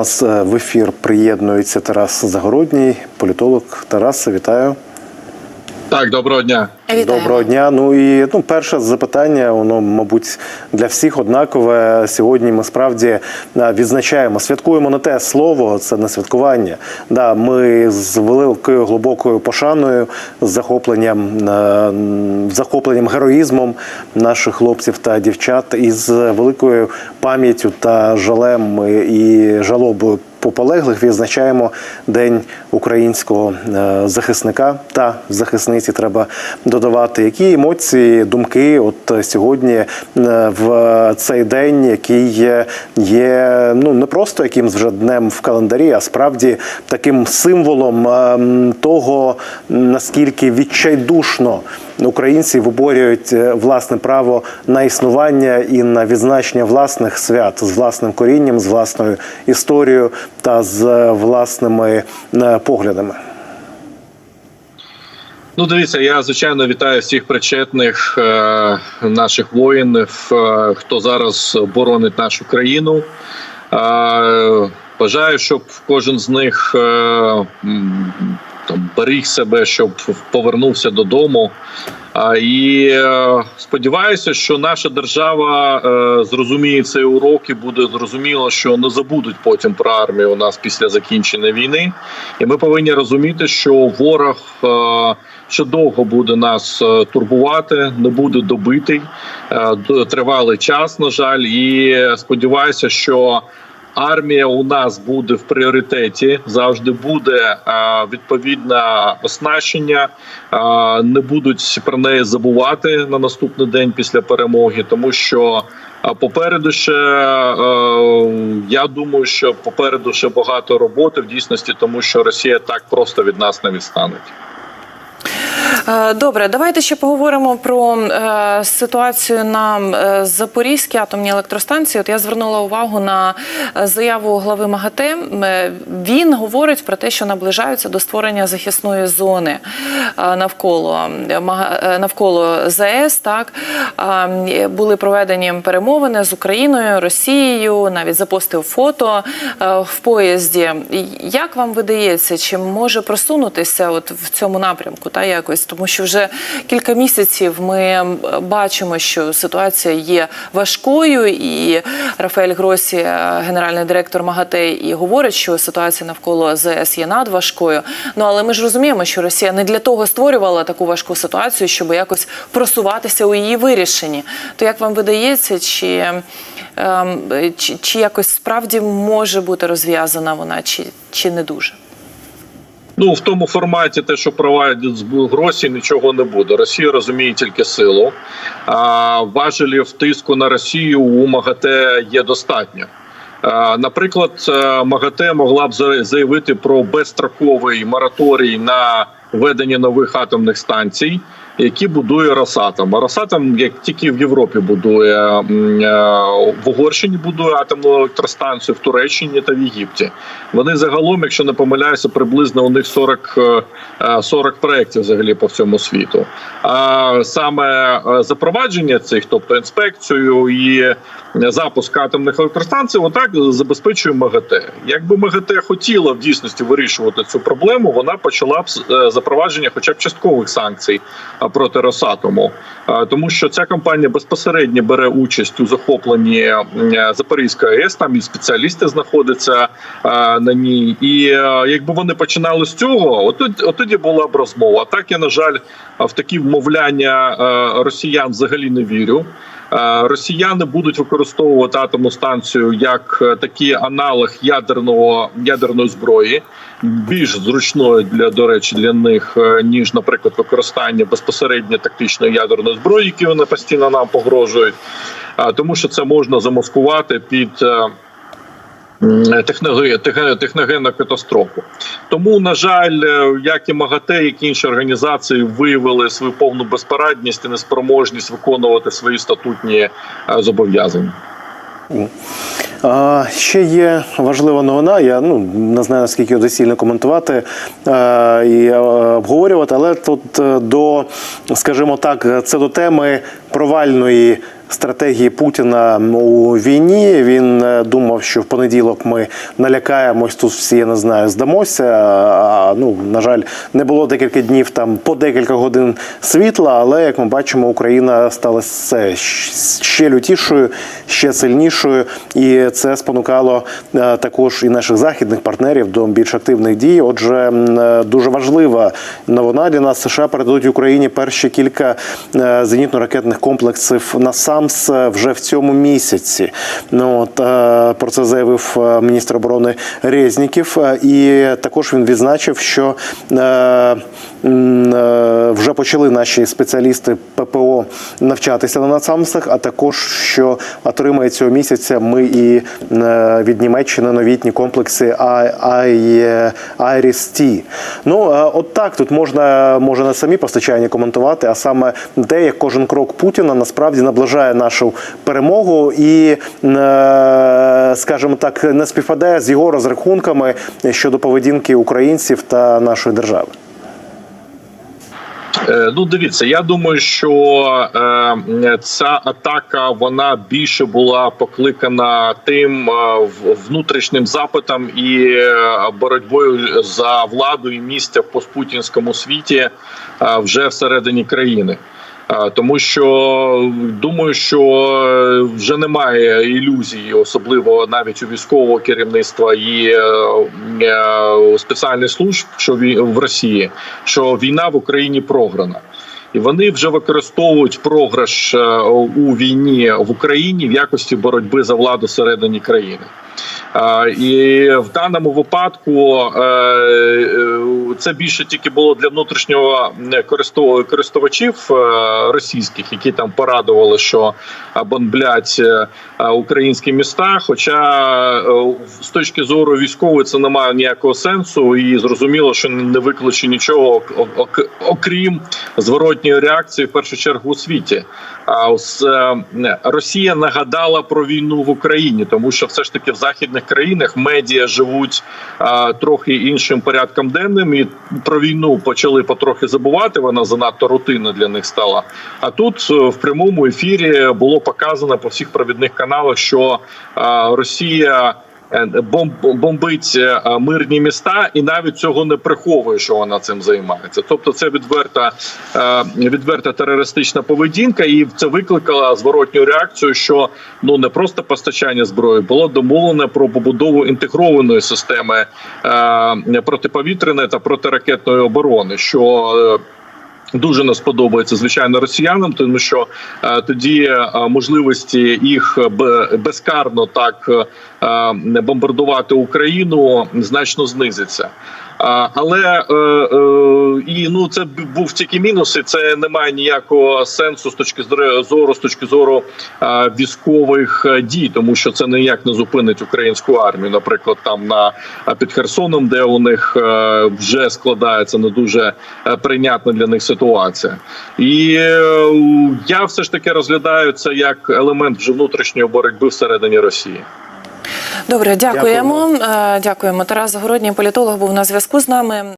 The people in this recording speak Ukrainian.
нас е, в ефір приєднується Тарас Загородній, політолог. Тарас, вітаю. Так, доброго дня. Вітаємо. Доброго дня. Ну і ну, перше запитання, воно, мабуть, для всіх однакове. Сьогодні ми справді е, відзначаємо, святкуємо не те слово, це не святкування. Да, ми з великою глибокою пошаною, з захопленням, е, захопленням героїзмом наших хлопців та дівчат, і з великою пам'яттю та жалем і жалобою по полеглих відзначаємо День українського е, захисника та захисниці. Треба додавати, які емоції, думки. От сьогодні е, в цей день, який є, ну не просто якимсь вже днем в календарі, а справді таким символом е, того, наскільки відчайдушно українці виборюють власне право на існування і на відзначення власних свят з власним корінням, з власною історією та з е, власними е, поглядами. Ну, дивіться, я звичайно вітаю всіх причетних е, наших воїнів, е, хто зараз боронить нашу країну. Е, бажаю, щоб кожен з них е, там беріг себе, щоб повернувся додому. І е, сподіваюся, що наша держава е, зрозуміє цей урок і буде зрозуміло, що не забудуть потім про армію у нас після закінчення війни. І ми повинні розуміти, що ворог е, ще довго буде нас турбувати, не буде добитий тривалий час. На жаль, і сподіваюся, що. Армія у нас буде в пріоритеті, завжди буде е, відповідне оснащення. Е, не будуть про неї забувати на наступний день після перемоги, тому що е, попереду ще я думаю, що попереду ще багато роботи в дійсності, тому що Росія так просто від нас не відстане. Е, Добре, давайте ще поговоримо про е, ситуацію на е, Запорізькій атомній електростанції. От я звернула увагу на е, заяву глави МАГАТЕ. Він говорить про те, що наближаються до створення захисної зони навколо е, навколо ЗАЕС. Так були проведені перемовини з Україною, Росією. Навіть запостив фото в поїзді. Як вам видається, чи може просунутися от в цьому напрямку? Та якось тому, що вже кілька місяців ми бачимо, що ситуація є важкою, і Рафаель Гросі, е, генеральний директор МАГАТЕ, і говорить, що ситуація навколо ЗС є надважкою. Ну але ми ж розуміємо, що Росія не для того створювала таку важку ситуацію, щоб якось просуватися у її вирішенні. То як вам видається, чи, ем, чи, чи якось справді може бути розв'язана вона, чи, чи не дуже? Ну в тому форматі, те, що провадять з Гросі, нічого не буде. Росія розуміє тільки силу. А важелів тиску на Росію у МАГАТЕ є достатньо. Наприклад, е, МАГАТЕ могла б заявити про безстроковий мораторій на введення нових атомних станцій, які будує Росатом. Росатом, як тільки в Європі будує е, в Угорщині, будує атомну електростанцію в Туреччині та в Єгипті. Вони загалом, якщо не помиляюся, приблизно у них 40, е, е, 40 проєктів взагалі по всьому світу. А саме е, запровадження цих, тобто інспекцію і запуск атомних електростанцій, отак забезпечує МАГАТЕ. Якби МАГАТЕ хотіла в дійсності вирішувати цю проблему, вона почала б е, запровадження, хоча б часткових санкцій е, проти Росатому, Е, тому що ця компанія безпосередньо бере участь у захопленні е, Запорізької АЕС. Там і спеціалісти знаходяться е, на ній. І якби вони починали з цього, от, тоді- була б розмова. Так я на жаль в такі вмовляння росіян взагалі не вірю. Е, Росіяни будуть використовувати атомну станцію як е, такий аналог ядерного ядерної зброї, більш зручною для до речі для них е, ніж, наприклад, використання безпосередньо тактичної ядерної зброї, які вони постійно нам погрожують, Е, тому що це можна замаскувати під. Техногенну катастрофу. Тому, на жаль, е, як і МАГАТЕ, як і інші організації виявили свою повну безпорадність і неспроможність виконувати свої статутні е, зобов'язання. А, ще є важлива новина. Я ну не знаю наскільки її доцільно коментувати а, і е, обговорювати, але тут е, до, скажімо так, це до теми провальної стратегії Путіна у війні. Він е, думав, що в понеділок ми налякаємось тут всі, я не знаю, здамося. А ну на жаль, не було декілька днів там по декілька годин світла. Але як ми бачимо, Україна стала все ще лютішою, ще сильнішою, і це спонукало е, також і наших західних партнерів до більш активних дій. Отже, е, дуже важлива новина для нас. США передадуть Україні перші кілька зенітно-ракетних комплексів на САМС е, вже в цьому місяці. Ну от е, про це заявив е, міністр оборони Резніків, і також він відзначив, що вже почали наші спеціалісти ППО навчатися на нацамсах, а також що отримає цього місяця ми і від Німеччини новітні комплекси Айріс Ті. Ну от так тут можна може не самі постачання коментувати, а саме те, як кожен крок Путіна насправді наближає нашу перемогу і, е, скажімо так, не співпадає з його розрахунками щодо поведінки українців та нашої держави. Е, Ну, дивіться, я думаю, що е, ця атака вона більше була покликана тим е, внутрішнім запитом і е, боротьбою за владу і місце в постпутінському світі е, вже всередині країни. Тому що думаю, що е, вже немає ілюзій, особливо навіть у військового керівництва і е, е, спеціальних служб, що в Росії, що війна в Україні програна. І вони вже використовують програш у війні в Україні в якості боротьби за владу всередині країни. Е, І в даному випадку е, е, це більше тільки було для внутрішнього користу- користувачів російських, які там порадували, що бомблять українські міста. Хоча з точки зору військової це не має ніякого сенсу, і зрозуміло, що не викличе нічого ок- ок- окрім зворотньої реакції, в першу чергу у світі. А Росія нагадала про війну в Україні, тому що все ж таки в західних країнах медіа живуть а, трохи іншим порядком денним, і про війну почали потрохи забувати. Вона занадто рутинна для них стала. А тут е, в прямому ефірі було показано по всіх провідних каналах, що а, Росія. Е, бомбить е, мирні міста, і навіть цього не приховує, що вона цим займається. Тобто, це відверта е, відверта терористична поведінка, і це викликало зворотню реакцію, що ну не просто постачання зброї було домовлено про побудову інтегрованої системи е, протиповітряної та протиракетної оборони. що е, Дуже нас подобається звичайно росіянам, тому що е, тоді е, можливості їх б- безкарно так е, бомбардувати Україну значно знизиться. Але е, е, і ну це був тільки мінус, і це не має ніякого сенсу з точки зору, з точки зору військових е, дій, тому що це ніяк не зупинить українську армію. Наприклад, там на під Херсоном, де у них вже складається не дуже прийнятна для них ситуація, і я все ж таки розглядаю це як елемент вже внутрішньої боротьби всередині Росії. Добре, дякуємо. Дякуємо. Дякуємо. Тарас Загородній політолог був на зв'язку з нами.